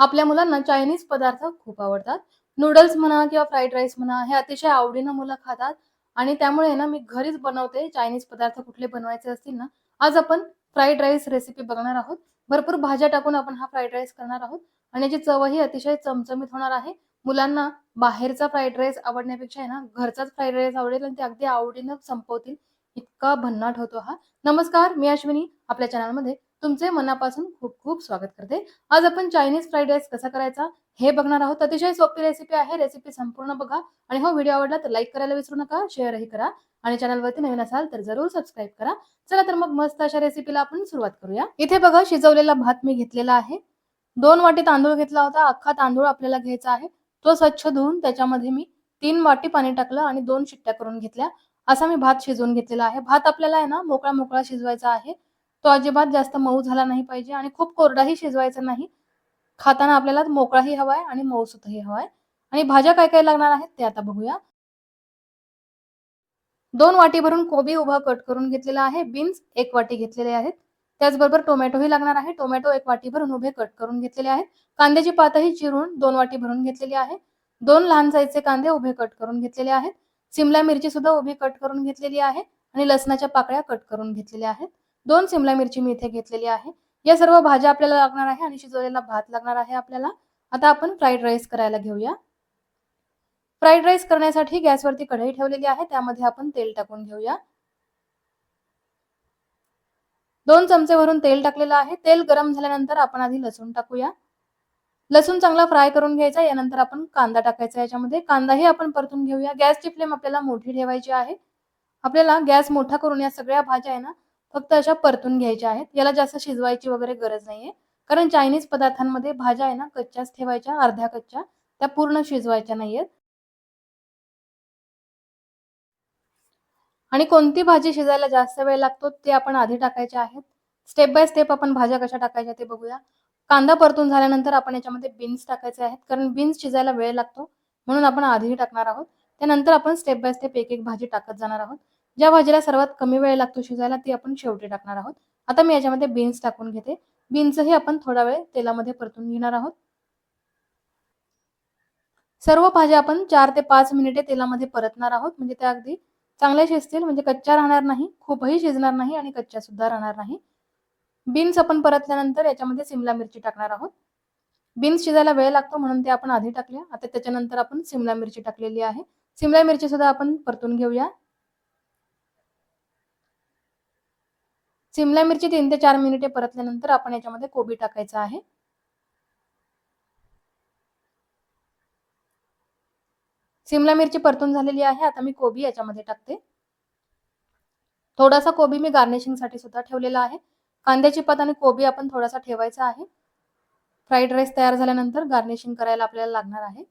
आपल्या मुलांना चायनीज पदार्थ खूप आवडतात. नूडल्स म्हणा किंवा फ्राईड राईस म्हणा, हे अतिशय आवडीनं मुलं खातात आणि त्यामुळे ना मी घरीच बनवते चायनीज पदार्थ कुठले बनवायचे असतील ना, आज आपण फ्राईड राईस रेसिपी बघणार आहोत. भरपूर भाज्या टाकून आपण हा फ्राईड राईस करणार आहोत आणि याची चवही अतिशय चमचमीत होणार आहे. मुलांना बाहेरचा फ्राईड राईस आवडण्यापेक्षा आहे ना, घरचाच फ्राईड राईस आवडेल आणि ते अगदी आवडीनं संपवतील, इतका भन्नाट होतो हा. नमस्कार, मी अश्विनी आपल्या चॅनलमध्ये तुमचे मनापासून खूप खूप स्वागत करते. आज आपण चायनीज फ्राईड राईस कसा करायचा हे बघणार आहोत. अतिशय सोपी रेसिपी आहे. रेसिपी संपूर्ण बघा आणि हो व्हिडिओ आवडला तर लाईक करायला विसरू नका, शेअरही करा आणि चॅनलवरती नवीन असाल तर जरूर सबस्क्राईब करा. चला तर मग मस्त अशा रेसिपीला आपण सुरुवात करूया. इथे बघा शिजवलेला भात मी घेतलेला आहे. दोन वाटी तांदूळ घेतला होता. अख्खा तांदूळ आपल्याला घ्यायचा आहे. तो स्वच्छ धुवून त्याच्यामध्ये मी तीन वाटी पाणी टाकलं आणि दोन शिट्ट्या करून घेतल्या. असा मी भात शिजवून घेतलेला आहे. भात आपल्याला आहे ना मोकळा-मोकळा शिजवायचा आहे. तो अजिबात जास्त मऊ झाला नाही पाहिजे आणि खूप कोरडाही शिजवायचा नाही. खाताना आपल्याला मोकळाही हवा आहे आणि मऊसूतही हवा आहे आणि भाज्या काय-काय लागणार आहेत ते आता बघूया. दोन वाटी भरून कोबी उभा कट करून घेतलेला आहे. बीन्स एक वाटी घेतलेले आहेत. त्याचबरोबर टोमॅटोही लागणार आहे. टोमॅटो एक वाटी भरून उभे कट करून घेतलेले आहेत. कांद्याची पातही चिरून दोन वाटी भरून घेतलेली आहे. दोन लहान साईजचे कांदे उभे कट करून घेतलेले आहेत. सिमला मिरची सुद्धा उभी कट करून घेतलेली आहे आणि लसणाच्या पाकळ्या कट करून घेतलेल्या आहेत. दोन सिमला मिरची मी इथे घेतलेली आहे. या सर्व भाज्या आपल्याला लागणार आहे आणि शिजवलेला भात लागणार आहे आपल्याला. आता आपण फ्राईड राईस करायला घेऊया. फ्राईड राईस करण्यासाठी गॅसवरती कढई ठेवलेली आहे. त्यामध्ये आपण तेल टाकून घेऊया. दोन चमचे भरून तेल टाकलेलं आहे. तेल गरम झाल्यानंतर आपण आधी लसूण टाकूया. लसूण चांगला फ्राय करून घ्यायचा. यानंतर आपण कांदा टाकायचा याच्यामध्ये. कांदाही आपण परतून घेऊया. गॅसची फ्लेम आपल्याला मोठी ठेवायची आहे. आपल्याला गॅस मोठा करून या सगळ्या भाज्या आहे ना फक्त अशा परतून घ्यायच्या आहेत. याला जास्त शिजवायची वगैरे गरज नाहीये. कारण चायनीज पदार्थांमध्ये भाज्या आहे ना कच्च्याच ठेवायच्या, अर्ध्या कच्च्या. त्या पूर्ण शिजवायच्या नाहीयेत. आणि कोणती भाजी शिजायला जास्त वेळ लागतो ते आपण आधी टाकायचे आहेत. स्टेप बाय स्टेप आपण भाज्या कशा टाकायच्या ते बघूया. कांदा परतून झाल्यानंतर आपण याच्यामध्ये बीन्स टाकायचे आहेत. कारण बीन्स शिजायला वेळ लागतो म्हणून आपण आधीही टाकणार आहोत. त्यानंतर आपण स्टेप बाय स्टेप एक-एक भाजी टाकत जाणार आहोत. ज्या भाजीला सर्वात कमी वेळ लागतो शिजायला ती आपण शेवटी टाकणार आहोत. आता मी याच्यामध्ये बीन्स टाकून घेते. बीन्सही आपण थोडा वेळ तेलामध्ये परतून घेणार आहोत. सर्व भाज्या आपण चार ते पाच मिनिटे तेलामध्ये परतणार आहोत. म्हणजे त्या अगदी चांगल्या शिजतील म्हणजे कच्च्या राहणार नाही, खूपही शिजणार नाही आणि कच्च्या सुद्धा राहणार नाही. बीन्स आपण परतल्यानंतर याच्यामध्ये सिमला मिरची टाकणार आहोत. बीन्स शिजायला वेळ लागतो म्हणून ते आपण आधी टाकल्या. आता त्याच्यानंतर आपण सिमला मिरची टाकलेली आहे. सिमला मिरची सुद्धा आपण परतून घेऊया. सिमला मिरची तीन ते चार मिनिटे परतल्यानंतर आपण याच्यामध्ये कोबी टाकायचा आहे. सिमला मिरची परतून झालेली आहे. आता मी कोबी याच्यामध्ये टाकते. थोडासा कोबी मी गार्निशिंगसाठी सुद्धा ठेवलेला आहे. कांद्याची पात आणि कोबी आपण थोडासा ठेवायचा आहे. फ्राईड राईस तयार झाल्यानंतर गार्निशिंग करायला आपल्याला लागणार आहे.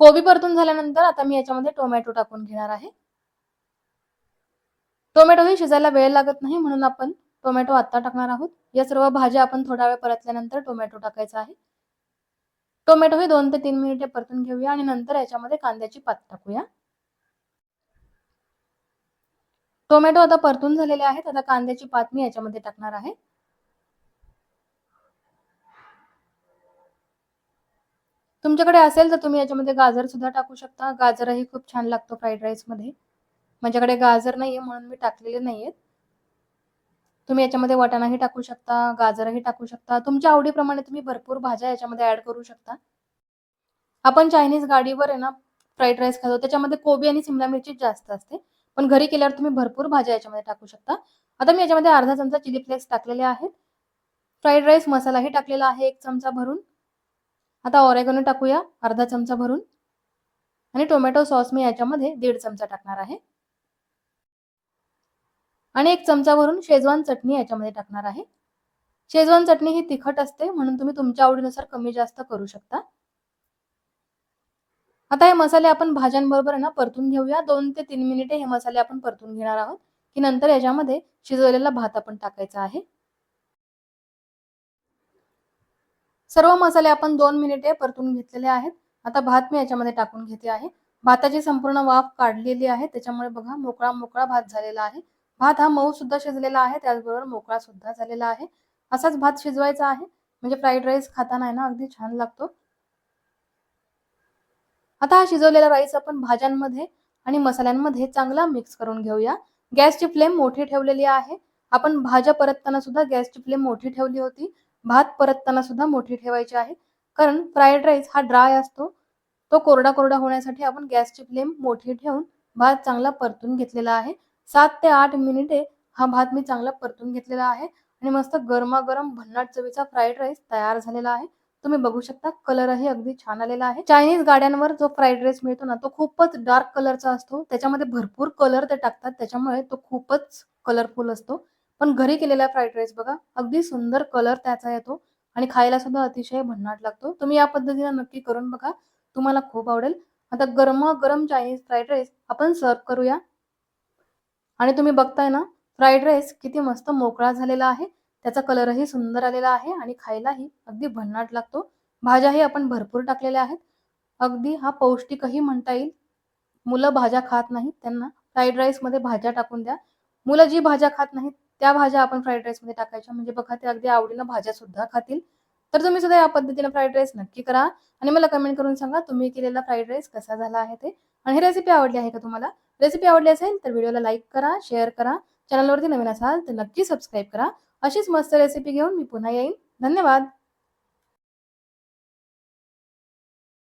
कोबी परतून झाल्यानंतर आता मी याच्यामध्ये टोमॅटो टाकून घेणार आहे. टोमॅटोही शिजायला वेळ लागत नाही म्हणून आपण टोमॅटो आत्ता टाकणार आहोत. या सर्व भाज्या आपण थोडा वेळ परतल्यानंतर टोमॅटो टाकायचा आहे. टोमॅटो हे दोन ते तीन मिनिटे परतून घेऊया आणि नंतर याच्यामध्ये कांद्याची पात टाकूया. टोमॅटो आता परतून झालेले आहेत. आता कांद्याची पात मी याच्यामध्ये टाकणार आहे. तुमच्याकडे असेल तर तुम्ही याच्यामध्ये गाजर सुद्धा टाकू शकता. गाजरही खूप छान लागतो फ्राईड राईसमध्ये माझ्याकडे गाजर नाही आहे म्हणून मी टाकलेले नाही आहेत तुम्ही याच्यामध्ये वाटाणाही टाकू शकता, गाजरही टाकू शकता. तुमच्या आवडीप्रमाणे तुम्ही भरपूर भाज्या याच्यामध्ये ॲड करू शकता. आपण चायनीज गाडीवर आहे ना फ्राईड राईस खातो त्याच्यामध्ये कोबी आणि सिमला मिरचीच जास्त असते. पण घरी केल्यावर तुम्ही भरपूर भाज्या याच्यामध्ये टाकू शकता. आता मी याच्यामध्ये अर्धा चमचा चिली फ्लेक्स टाकलेले आहेत. फ्राईड राईस मसालाही टाकलेला आहे एक चमचा भरून. आता ऑरेगॅनो टाकूया अर्धा चमचा भरून आणि टोमॅटो सॉस मी याच्यामध्ये दीड चमचा टाकणार आहे. आणि एक चमचा भरून शेजवान चटणी याच्यामध्ये टाकणार आहे. शेजवान चटणी ही तिखट असते म्हणून तुम्ही तुमच्या आवडीनुसार कमी जास्त करू शकता. आता हे मसाले आपण भाज्यांबरोबर आहे ना परतून घेऊया. दोन ते तीन मिनिटे हे मसाले आपण परतून घेणार आहोत, की नंतर याच्यामध्ये शिजवलेला भात आपण टाकायचा आहे. सर्व मसाले आपण दोन मिनिटे परतून घेतलेले आहेत. आता भात मी याच्यामध्ये टाकून घेते आहे. भाताची संपूर्ण वाफ काढलेली आहे. त्याच्यामुळे बघा मोकळा-मोकळा भात झालेला आहे. भात हा मऊ सुद्धा शिजलेला आहे. त्याचबरोबर मोकळा सुद्धा झालेला आहे. असाच भात शिजवायचा आहे. म्हणजे फ्राईड राईस खाताना आहे ना अगदी छान लागतो आता हा शिजवलेला राईस आपण भाज्यांमध्ये आणि मसाल्यांमध्ये चांगला मिक्स करून घेऊया गॅसची फ्लेम मोठी ठेवलेली आहे आपण भाज्या परतताना सुद्धा गॅसची फ्लेम मोठी ठेवली होती भात परतताना सुद्धा मोठी ठेवायची आहे कारण फ्राईड राईस हा ड्राय असतो तो कोरडा कोरडा होण्यासाठी आपण गॅसची फ्लेम मोठी ठेवून भात चांगला परतून घेतलेला आहे सात ते आठ मिनिटे हा भात मी चांगला परतून घेतलेला आहे आणि मस्त गरमागरम भन्नाट चवीचा फ्राईड राईस तयार झालेला आहे. तुम्ही बघू शकता कलरही अगदी छान आलेला आहे. चायनीज गाड्यांवर जो फ्राईड राईस मिळतो ना तो खूपच डार्क कलरचा असतो. त्याच्यामध्ये भरपूर कलर ते टाकतात. त्याच्यामुळे तो खूपच कलरफुल असतो. पण घरी केलेला फ्राईड राईस बघा अगदी सुंदर कलर त्याचा येतो आणि खायला सुद्धा अतिशय भन्नाट लागतो. तुम्ही या पद्धतीने नक्की करून बघा. तुम्हाला खूप आवडेल. आता गरमागरम चायनीज फ्राईड राईस आपण सर्व करूया. आणि तुम्ही बघताय ना फ्राईड राईस किती मस्त मोकळा झालेला आहे. त्याचा कलरही सुंदर आलेला आहे आणि खायलाही अगदी भन्नाट लागतो. भाज्याही आपण भरपूर टाकलेल्या आहेत. अगदी हा पौष्टिकही म्हणता येईल. मुलं भाज्या खात नाहीत त्यांना फ्राईड राईसमध्ये भाज्या टाकून द्या. मुलं जी भाज्या खात नाहीत त्या भाज्या आपण फ्राईड राईसमध्ये टाकायच्या. म्हणजे बघा ते अगदी आवडीनं भाज्या सुद्धा खातील. तर तुम्ही सुद्धा या पद्धतीने फ्राईड राईस नक्की करा. आणि मला कमेंट करून सांगा तुम्ही केलेला फ्राईड राईस कसा झाला आहे ते? आणि ही रेसिपी आवडली आहे का तुम्हाला? रेसिपी आवडली असेल तर व्हिडिओला लाईक करा शेअर करा. चॅनलवरती नवीन असाल तर नक्की सबस्क्राईब करा. अशीच मस्त रेसिपी घेऊन मी पुन्हा येईन. धन्यवाद.